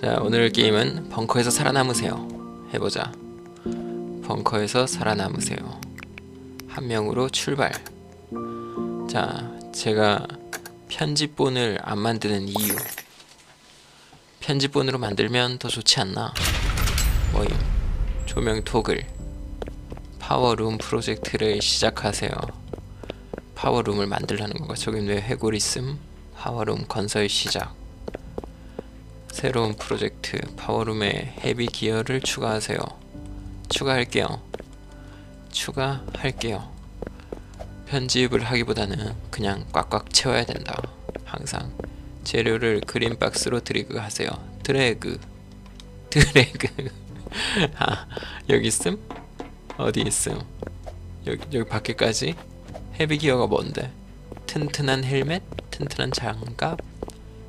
자 오늘 게임은 벙커에서 살아남으세요. 해보자. 벙커에서 살아남으세요. 한 명으로 출발. 자 제가 편집본을 안 만드는 이유. 편집본으로 만들면 더 좋지 않나? 뭐임 조명 토글 파워룸 프로젝트를 시작하세요. 파워룸을 만들라는 거가? 저기 왜 해골 있음? 파워룸 건설 시작 새로운 프로젝트 파워룸에 헤비 기어를 추가하세요. 추가할게요. 추가할게요. 편집을 하기보다는 그냥 꽉꽉 채워야 된다. 항상 재료를 그린 박스로 드래그 하세요. 드래그 드래그 아 여기 있음? 어디 있음? 여기 여기 밖에까지 헤비 기어가 뭔데? 튼튼한 헬멧, 튼튼한 장갑,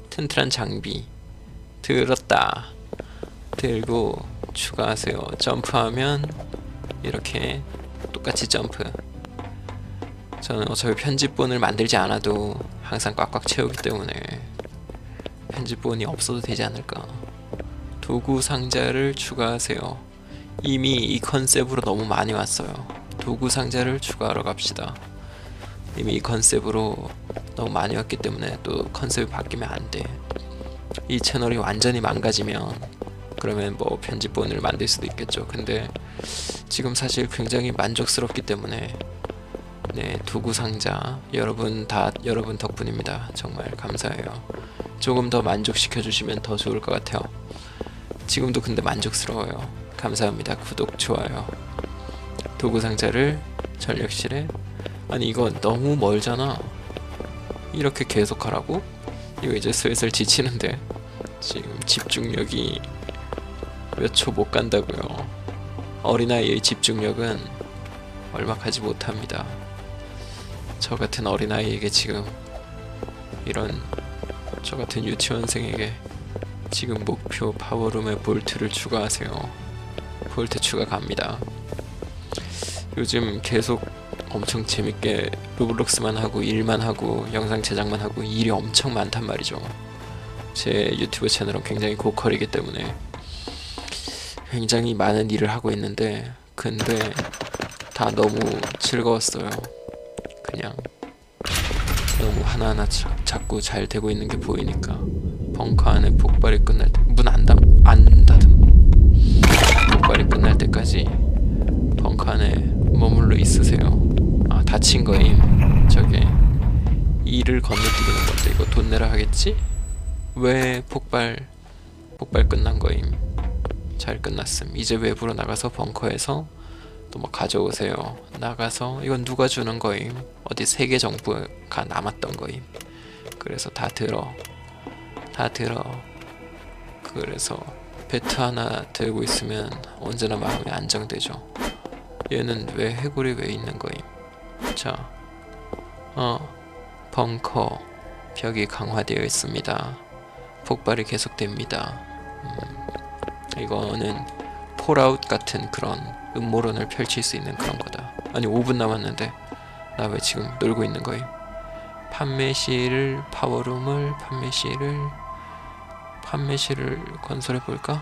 튼튼한 장비. 들었다. 들고 추가하세요. 점프하면 이렇게 똑같이 점프. 저는 어차피 편집본을 만들지 않아도 항상 꽉꽉 채우기 때문에 편집본이 없어도 되지 않을까. 도구 상자를 추가하세요. 이미 이 컨셉으로 너무 많이 왔어요. 도구 상자를 추가하러 갑시다. 이미 이 컨셉으로 너무 많이 왔기 때문에 또 컨셉이 바뀌면 안돼 이 채널이 완전히 망가지면 그러면 뭐 편집본을 만들 수도 있겠죠. 근데 지금 사실 굉장히 만족스럽기 때문에 네 도구 상자 여러분 다 여러분 덕분입니다. 정말 감사해요. 조금 더 만족시켜 주시면 더 좋을 것 같아요. 지금도 근데 만족스러워요. 감사합니다. 구독 좋아요. 도구 상자를 전력실에 아니 이거 너무 멀잖아. 이렇게 계속 하라고? 이거 이제 슬슬 지치는데 지금 집중력이 몇 초 못 간다고요. 어린아이의 집중력은 얼마까지 못합니다. 저 같은 어린아이에게 지금 이런 저 같은 유치원생에게 지금 목표 파워룸에 볼트를 추가하세요. 볼트 추가 갑니다. 요즘 계속 엄청 재밌게 로블록스만 하고 일만 하고 영상 제작만 하고 일이 엄청 많단 말이죠. 제 유튜브 채널은 굉장히 고퀄이기 때문에 굉장히 많은 일을 하고 있는데 근데 다 너무 즐거웠어요. 그냥 너무 하나하나 자, 자꾸 잘 되고 있는 게 보이니까 벙커 안에 폭발이 끝날 때 문 안 닫, 안 닫음 폭발이 끝날 때까지 벙커 안에 머물러 있으세요. 아 다친 거임 저게 이를 건너뛰는 건데 이거 돈 내라 하겠지? 왜 폭발 폭발 끝난 거임? 잘 끝났음. 이제 외부로 나가서 벙커에서 또 뭐 가져오세요. 나가서 이건 누가 주는 거임? 어디 세계 정부가 남았던 거임. 그래서 다 들어. 다 들어. 그래서 배트 하나 들고 있으면 언제나 마음이 안정되죠. 얘는 왜 해골이 왜 있는 거임 자, 어, 벙커 벽이 강화되어 있습니다. 폭발이 계속됩니다. 음, 이거는 폴아웃 같은 그런 음모론을 펼칠 수 있는 그런 거다. 아니 5분 남았는데 나 왜 지금 놀고 있는 거임? 판매실을 파워룸을 판매실을 판매실을 건설해 볼까?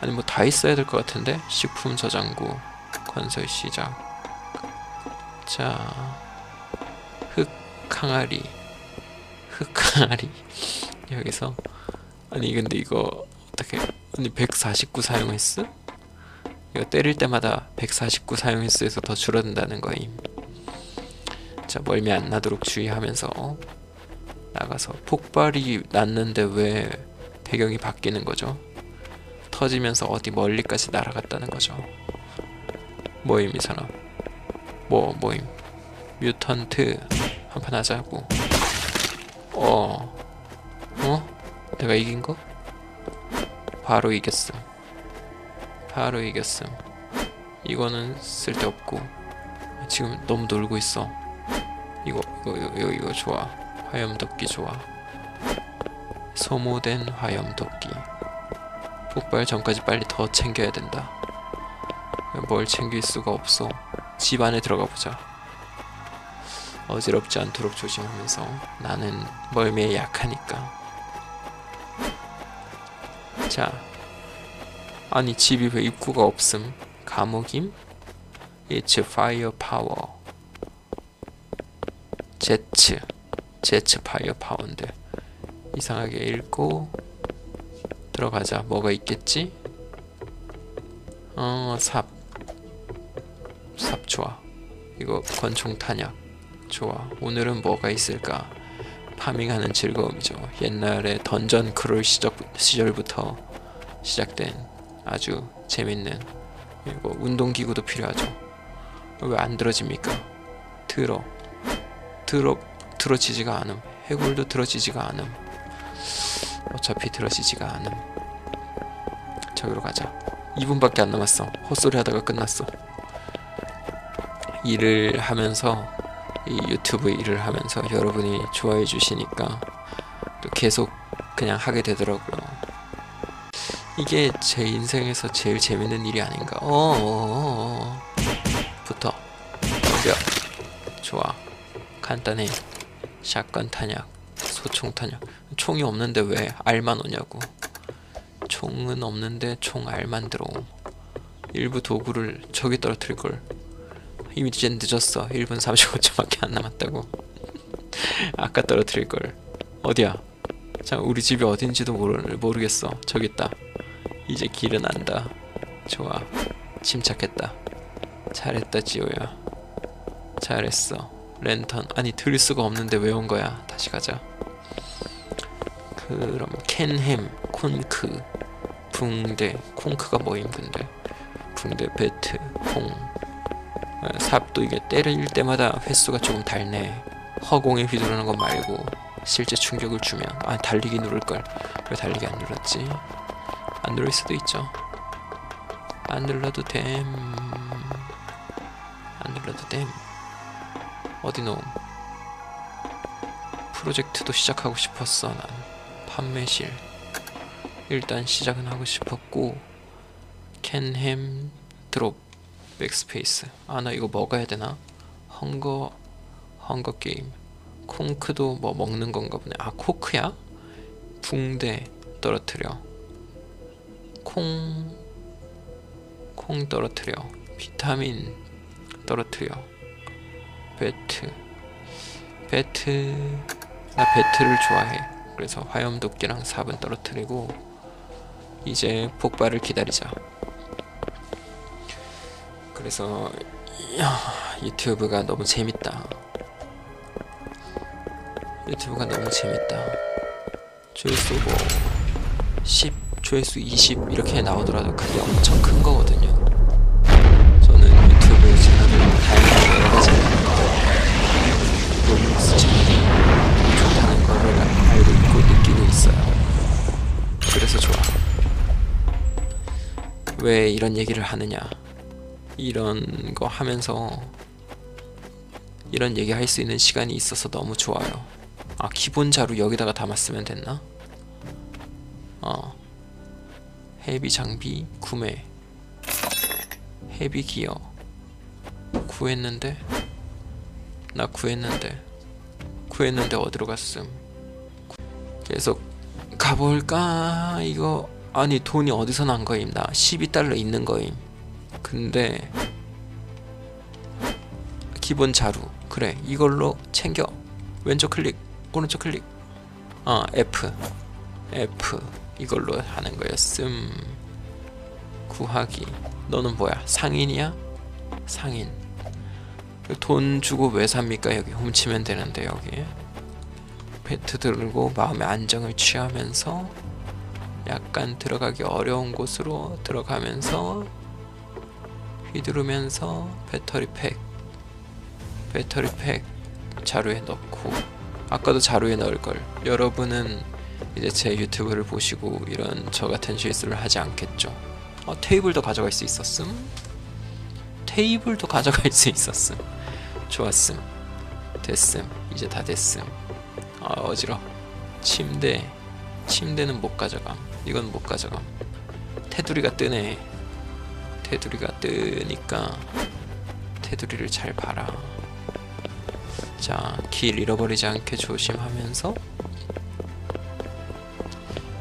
아니 뭐 다 있어야 될 것 같은데 식품 저장고 건설 시작. 자, 흑항아리, 흑항아리 여기서 아니 근데 이거 어떻게 아니 149 사용했어? 이거 때릴 때마다 149 사용했어 해서 더 줄어든다는 거임. 자 멀미 안 나도록 주의하면서 나가서 폭발이 났는데 왜 배경이 바뀌는 거죠? 터지면서 어디 멀리까지 날아갔다는 거죠. 모임 이 사람. 뭐 모임 뮤턴트 한판 하자고. 어. 어? 내가 이긴 거? 바로 이겼음. 바로 이겼음. 이거는 쓸데없고. 지금 너무 놀고 있어. 이거 이거 이거 이거, 좋아. 화염도끼 좋아. 소모된 화염도끼 폭발 전까지 빨리 더 챙겨야 된다. 뭘 챙길 수가 없어 집 안에 들어가 보자. 어지럽지 않도록 조심하면서 나는 멀미에 약하니까. 자 아니 집이 왜 입구가 없음? 감옥임? It's fire power. 제츠 제츠 파이어 파워인데. 이상하게 읽고 들어가자. 뭐가 있겠지? 어 삽 삽 좋아. 이거 권총 탄약 좋아. 오늘은 뭐가 있을까? 파밍하는 즐거움이죠. 옛날에 던전 크롤 시절, 시절부터 시작된 아주 재밌는 이거 운동기구도 필요하죠. 왜 안 들어집니까? 들어. 들어 들어지지가 않음. 해골도 들어지지가 않음. 어차피 들어지지가 않음. 저기로 가자. 2분밖에 안 남았어. 헛소리 하다가 끝났어 일을 하면서 이 유튜브 일을 하면서 여러분이 좋아해 주시니까 또 계속 그냥 하게 되더라고요. 이게 제 인생에서 제일 재밌는 일이 아닌가? 어어어어. 붙어 야 좋아. 간단해. 샷건 탄약. 소총 탄약. 총이 없는데 왜 알만 오냐고. 총은 없는데 총 알만 들어옴. 일부 도구를 저기 떨어뜨릴 걸 이미 이제 늦었어. 1분 35초밖에 안 남았다고. 아까 떨어뜨릴걸. 어디야? 자 우리 집이 어딘지도 모르, 모르겠어. 저기 있다. 이제 길은 안다. 좋아. 침착했다. 잘했다 지호야. 잘했어. 랜턴. 아니 들 수가 없는데 왜 온 거야? 다시 가자. 그럼 캔햄 콘크 붕대. 콩크가 뭐임 근데? 붕대 배트 콩. 아, 삽도 이게 때릴 때마다 횟수가 조금 달네. 허공에 휘두르는 거 말고 실제 충격을 주면 아 달리기 누를걸. 왜 달리기 안 눌렀지? 안 누를 수도 있죠. 안 눌러도 됨 안 눌러도 됨. 어디 놓음? 프로젝트도 시작하고 싶었어 난. 판매실. 일단 시작은 하고 싶었고 캔햄 드롭 백스페이스 아 나 이거 먹어야 되나? 헝거 헝거 게임. 콩크도 뭐 먹는 건가 보네. 아 코크야? 붕대 떨어뜨려. 콩 콩 떨어뜨려. 비타민 떨어뜨려. 배트. 배트. 나 배트를 좋아해. 그래서 화염도끼랑 삽은 떨어뜨리고 이제 폭발을 기다리자 그래서 유튜브가 너무 재밌다. 유튜브가 너무 재밌다. 조회수 뭐 10, 조회수 20 이렇게 나오더라도 그게 엄청 큰 거거든요. 저는 유튜브 채널을 다양하게 여러 가지 로블록스 채널이 좋다는 거를 알고 있고 느끼고 있어요. 그래서 좋아. 왜 이런 얘기를 하느냐 이런 거 하면서 이런 얘기 할 수 있는 시간이 있어서 너무 좋아요. 아 기본 자료 여기다가 담았으면 됐나? 어. 헤비 장비 구매. 헤비 기어. 구했는데? 나 구했는데. 구했는데 어디로 갔음? 계속 가볼까? 이거. 아니 돈이 어디서 난 거임? 나 12달러 있는 거임 근데 기본 자루 그래 이걸로 챙겨. 왼쪽 클릭 오른쪽 클릭. 어 F. F. 이걸로 하는 거였음 구하기. 너는 뭐야? 상인이야? 상인. 돈 주고 왜 삽니까? 여기 훔치면 되는데 여기. 배트 들고 마음의 안정을 취하면서 약간 들어가기 어려운 곳으로 들어가면서 휘두르면서 배터리 팩 배터리 팩 자루에 넣고 아까도 자루에 넣을 걸. 여러분은 이제 제 유튜브를 보시고 이런 저 같은 실수를 하지 않겠죠? 어, 테이블도 가져갈 수 있었음? 테이블도 가져갈 수 있었음. 좋았음. 됐음. 이제 다 됐음. 아 어지러 침대 침대는 못 가져감. 이건 못 가져감. 테두리가 뜨네 테두리가 뜨니까 테두리를 잘 봐라. 자 길 잃어버리지 않게 조심하면서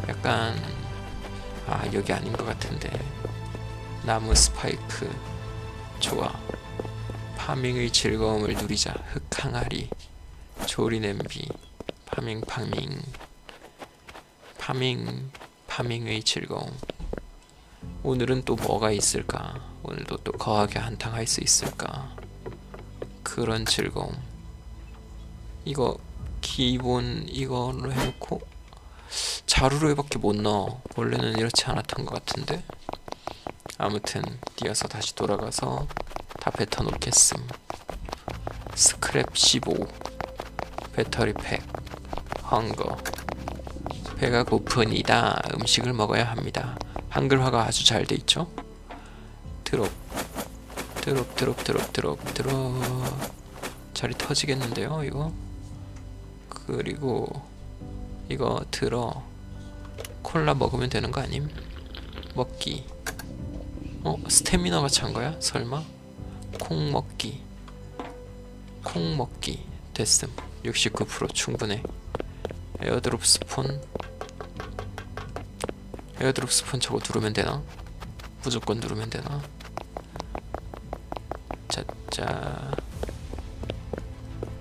약간 아 여기 아닌 것 같은데. 나무 스파이크. 좋아. 파밍의 즐거움을 누리자. 흑항아리. 조리 냄비. 파밍 파밍. 파밍 파밍의 즐거움 오늘은 또 뭐가 있을까? 오늘도 또 거하게 한탕 할 수 있을까? 그런 즐거움. 이거 기본 이걸로 해놓고 자루로밖에 못 넣어. 원래는 이렇지 않았던 것 같은데. 아무튼 뛰어서 다시 돌아가서 다 뱉어 놓겠음. 스크랩 15 배터리 팩. 헝거. 배가 고프니다. 음식을 먹어야 합니다 한글화가 아주 잘 돼 있죠? 드롭 드롭 드롭 드롭 드롭 드롭. 자리 터지겠는데요 이거? 그리고 이거 들어. 콜라 먹으면 되는 거 아님? 먹기. 어? 스태미너가 찬 거야? 설마? 콩 먹기. 콩 먹기. 됐음. 69% 충분해. 에어드롭 스폰 에어드롭 스폰 저거 누르면 되나? 무조건 누르면 되나? 짜짜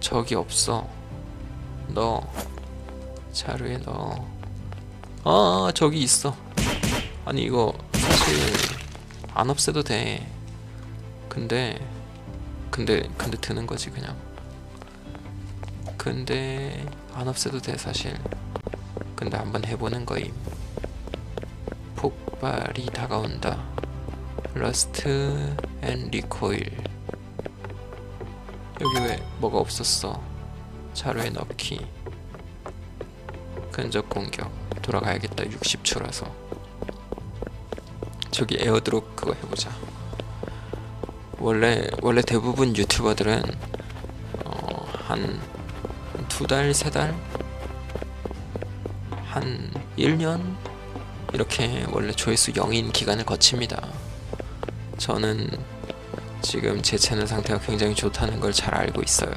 저기 없어. 너. 자루에 넣어 아 아, 저기 있어. 아니 이거 사실 안 없애도 돼. 근데 근데 근데 드는 거지 그냥. 근데 안 없애도 돼 사실. 근데 한번 해보는 거임 폭발이 다가온다. 러스트 앤 리코일 여기 왜 뭐가 없었어? 자루에 넣기. 근접 공격. 돌아가야겠다. 60초라서. 저기 에어드롭 그거 해보자. 원래 원래 대부분 유튜버들은 어, 한두 달, 세 달, 한 1년 이렇게 원래 조회수 0인 기간을 거칩니다. 저는 지금 제 채널 상태가 굉장히 좋다는 걸 잘 알고 있어요.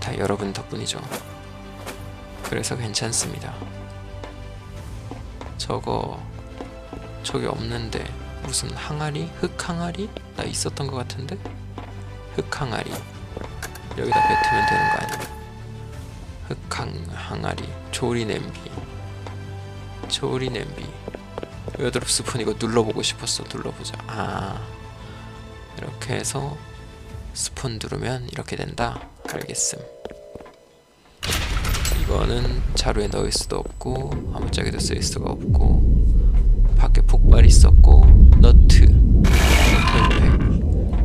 다 여러분 덕분이죠. 그래서 괜찮습니다. 저거 저기 없는데 무슨 항아리? 흑항아리? 나 있었던 것 같은데? 흑항아리 여기다 뱉으면 되는 거 아니야? 흑항 항아리 조리 냄비 조리 냄비. 에어드롭 스푼 이거 눌러보고 싶었어. 눌러보자. 아. 이렇게 해서 스푼 누르면 이렇게 된다. 알겠음. 이거는 자루에 넣을 수도 없고 아무짝에도 쓸 수가 없고 밖에 폭발 있었고 너트.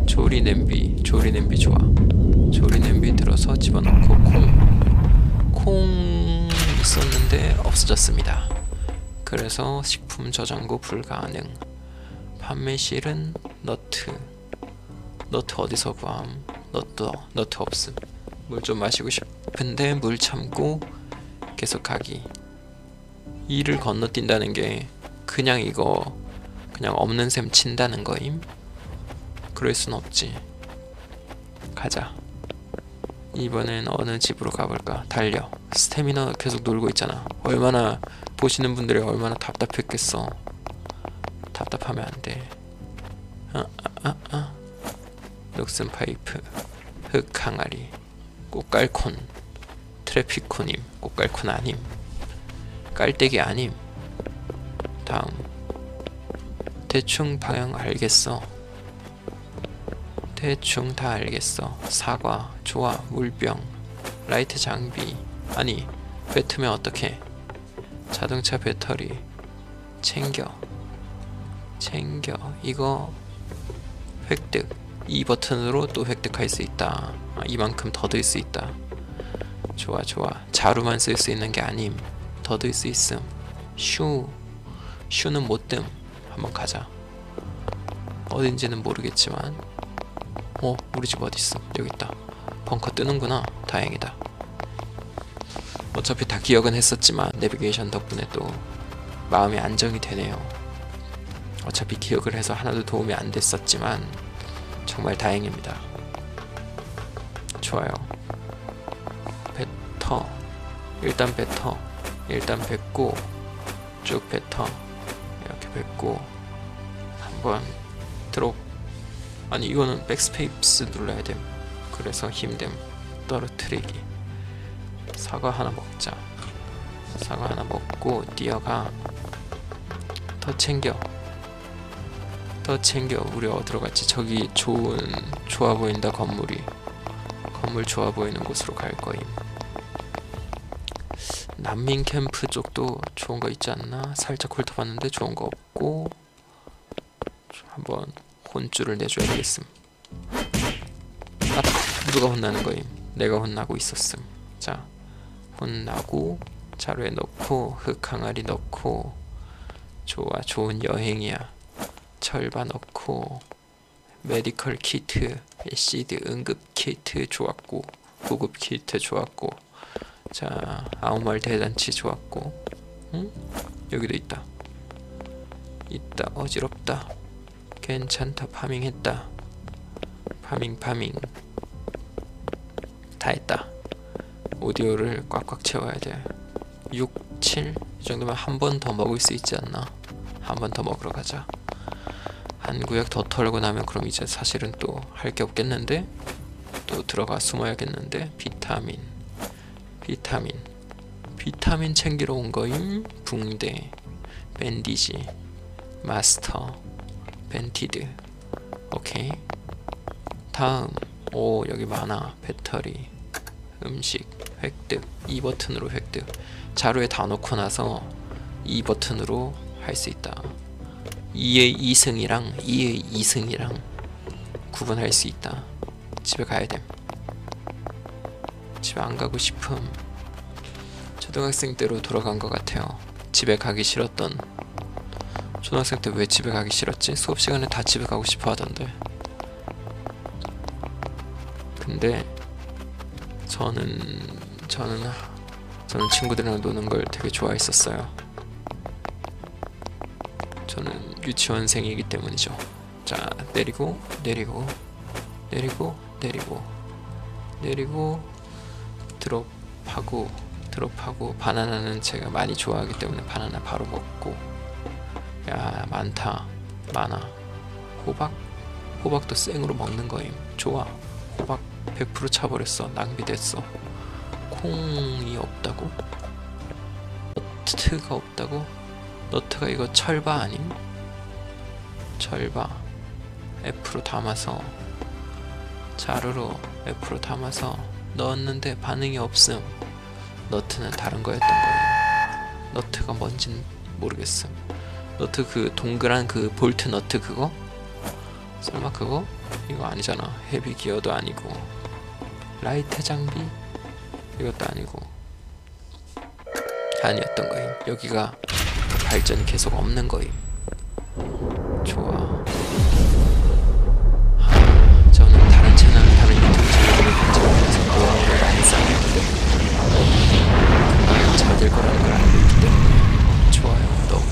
조리 냄비. 조리 냄비 좋아. 조리 냄비 들어서 집어넣고 콩, 콩 있었는데 없어졌습니다. 그래서 식품 저장고 불가능. 판매실은 너트. 너트 어디서 구함? 너트 너트 없음. 물 좀 마시고 싶은데 물 참고 계속 가기. 이를 건너뛴다는 게 그냥 이거 그냥 없는 셈 친다는 거임? 그럴 순 없지. 가자. 이번엔 어느 집으로 가볼까? 달려. 스태미너 계속 놀고 있잖아. 얼마나 보시는 분들이 얼마나 답답했겠어. 답답하면 안 돼. 아, 아, 아, 아. 녹슨 파이프, 흑 항아리, 꽃갈콘, 트래피코님, 꽃갈콘 아님, 깔때기 아님. 다음. 대충 방향 알겠어. 대충 다 알겠어. 사과, 좋아, 물병, 라이트 장비. 아니, 뱉으면 어떡해? 자동차 배터리. 챙겨. 챙겨. 이거 획득. 이 버튼으로 또 획득할 수 있다. 아, 이만큼 더 들 수 있다. 좋아, 좋아. 자루만 쓸 수 있는 게 아님. 더 들 수 있음. 슈. 슈는 못 뜸. 한번 가자. 어딘지는 모르겠지만 어 우리 집 어딨어 여기 있다 벙커 뜨는구나 다행이다 어차피 다 기억은 했었지만 내비게이션 덕분에 또 마음이 안정이 되네요. 어차피 기억을 해서 하나도 도움이 안 됐었지만 정말 다행입니다. 좋아요. 뱉어 일단 뱉어 일단 뱉고 쭉 뱉어. 이렇게 뱉고 한번 들어 아니 이거는 백스페이스 눌러야 됨. 그래서 힘듦 떨어뜨리기 사과 하나 먹자. 사과 하나 먹고 뛰어가. 더 챙겨. 더 챙겨. 우리 어디로 갔지. 저기 좋은 좋아 보인다 건물이. 건물 좋아 보이는 곳으로 갈 거임. 난민 캠프 쪽도 좋은 거 있지 않나? 살짝 훑어봤는데 좋은 거 없고 한번 혼쭐을 내줘야 되겠음. 아 누가 혼나는 거임? 내가 혼나고 있었음. 자 혼나고 자루에 넣고 흙 항아리 넣고 좋아 좋은 여행이야. 철바 넣고 메디컬 키트 애시드 응급 키트 좋았고 구급 키트 좋았고 자 아무 말 대잔치 좋았고 응? 여기도 있다. 있다. 어지럽다. 괜찮다. 파밍했다. 파밍 파밍. 다 했다 오디오를 꽉꽉 채워야 돼. 6, 7? 이 정도면 한 번 더 먹을 수 있지 않나? 한 번 더 먹으러 가자. 한 구역 더 털고 나면 그럼 이제 사실은 또 할 게 없겠는데? 또 들어가 숨어야겠는데? 비타민. 비타민. 비타민 챙기러 온 거임? 붕대. 밴디지. 마스터. 벤티드. 오케이. 다음. 오 여기 많아. 배터리. 음식 획득 이 버튼으로 획득. 자루에 다 놓고 나서 이 버튼으로 할 수 있다. 2의 2승이랑 2의 2승이랑 구분할 수 있다. 집에 가야 됨. 집에 안 가고 싶음. 초등학생 때로 돌아간 것 같아요. 집에 가기 싫었던. 초등학생 때 왜 집에 가기 싫었지? 수업 시간에 다 집에 가고 싶어 하던데. 근데 저는 저는 저는 친구들이랑 노는 걸 되게 좋아했었어요. 저는 유치원생이기 때문이죠. 자 내리고 내리고 내리고 내리고 내리고 드롭하고 드롭하고 바나나는 제가 많이 좋아하기 때문에 바나나 바로 먹고. 야 많다. 많아. 호박? 호박도 생으로 먹는 거임. 좋아. 호박 100% 차버렸어. 낭비됐어 콩이 없다고? 너트가 없다고? 너트가 이거 철바 아님? 철바 F로 담아서 자루로 F로 담아서 넣었는데 반응이 없음 너트는 다른 거였던 거예요 너트가 뭔진 모르겠음 너트 그 동그란 그 볼트 너트 그거? 설마 그거? 이거 아니잖아 헤비 기어도 아니고 라이트 장비 이것도 아니고 아니었던 거임. 여기가 발전이 계속 없는 거임. 좋아. 하, 저는 다른 채널 다른 유튜브 채널을 관찰하면서 노하우를 많이 쌓았는데 잘될 거라는 걸 알고 있기 때문에 좋아요. 너무.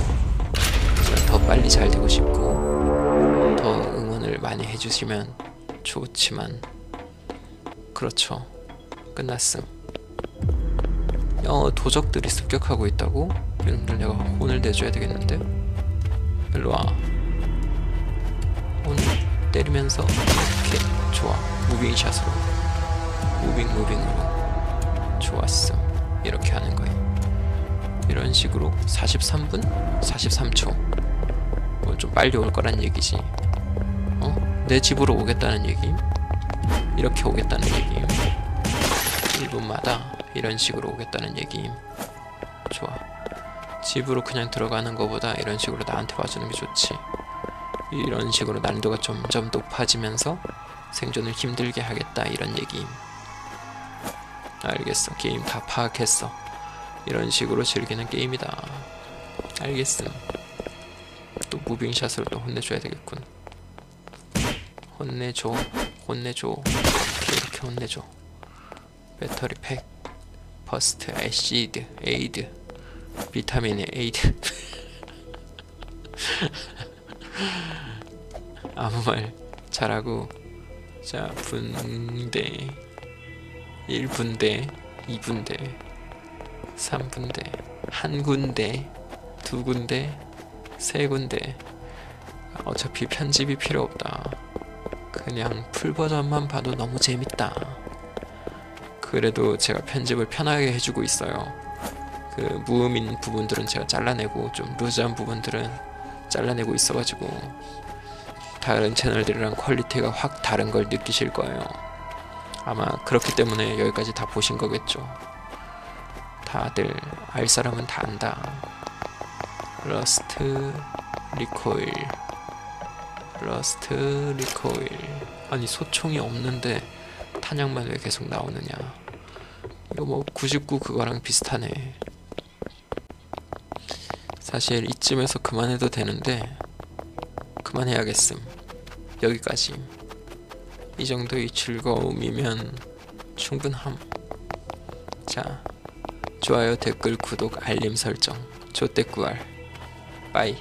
저는 더 빨리 잘 되고 싶고 더 응원을 많이 해주시면 좋지만 그렇죠. 끝났음 어 도적들이 습격하고 있다고? 이놈들 내가 혼을 내줘야 되겠는데? 일로와. 혼 때리면서 이렇게? 좋아. 무빙샷으로. 무빙 무빙으로. 좋았어. 이렇게 하는 거예요 이런 식으로 43분? 43초. 뭐 좀 빨리 올 거란 얘기지. 어? 내 집으로 오겠다는 얘기 이렇게 오겠다는 얘기임? 1분마다 이런 식으로 오겠다는 얘기임. 좋아. 집으로 그냥 들어가는 것보다 이런 식으로 나한테 와주는 게 좋지. 이런 식으로 난이도가 점점 높아지면서 생존을 힘들게 하겠다 이런 얘기임. 알겠어. 게임 다 파악했어. 이런 식으로 즐기는 게임이다. 알겠음. 또 무빙샷으로 또 혼내줘야 되겠군. 혼내줘. 혼내줘. 이렇게, 이렇게 혼내줘. 배터리 팩 버스트 애시드 에이드 비타민의 에이드 아무 말 잘하고 자 분대 1분대 2분대 3분대 한 군데 두 군데 세 군데. 어차피 편집이 필요 없다. 그냥 풀 버전만 봐도 너무 재밌다 그래도 제가 편집을 편하게 해주고 있어요. 그 무음인 부분들은 제가 잘라내고 좀 루즈한 부분들은 잘라내고 있어가지고 다른 채널들이랑 퀄리티가 확 다른 걸 느끼실 거예요. 아마 그렇기 때문에 여기까지 다 보신 거겠죠. 다들 알 사람은 다 안다. 러스트 리코일. 러스트 리코일. 아니 소총이 없는데 탄약만 왜 계속 나오느냐. 이거 뭐 99 그거랑 비슷하네. 사실 이쯤에서 그만해도 되는데 그만해야겠음. 여기까지. 이 정도의 즐거움이면 충분함. 자 좋아요 댓글 구독 알림 설정. 조댓구알. 빠이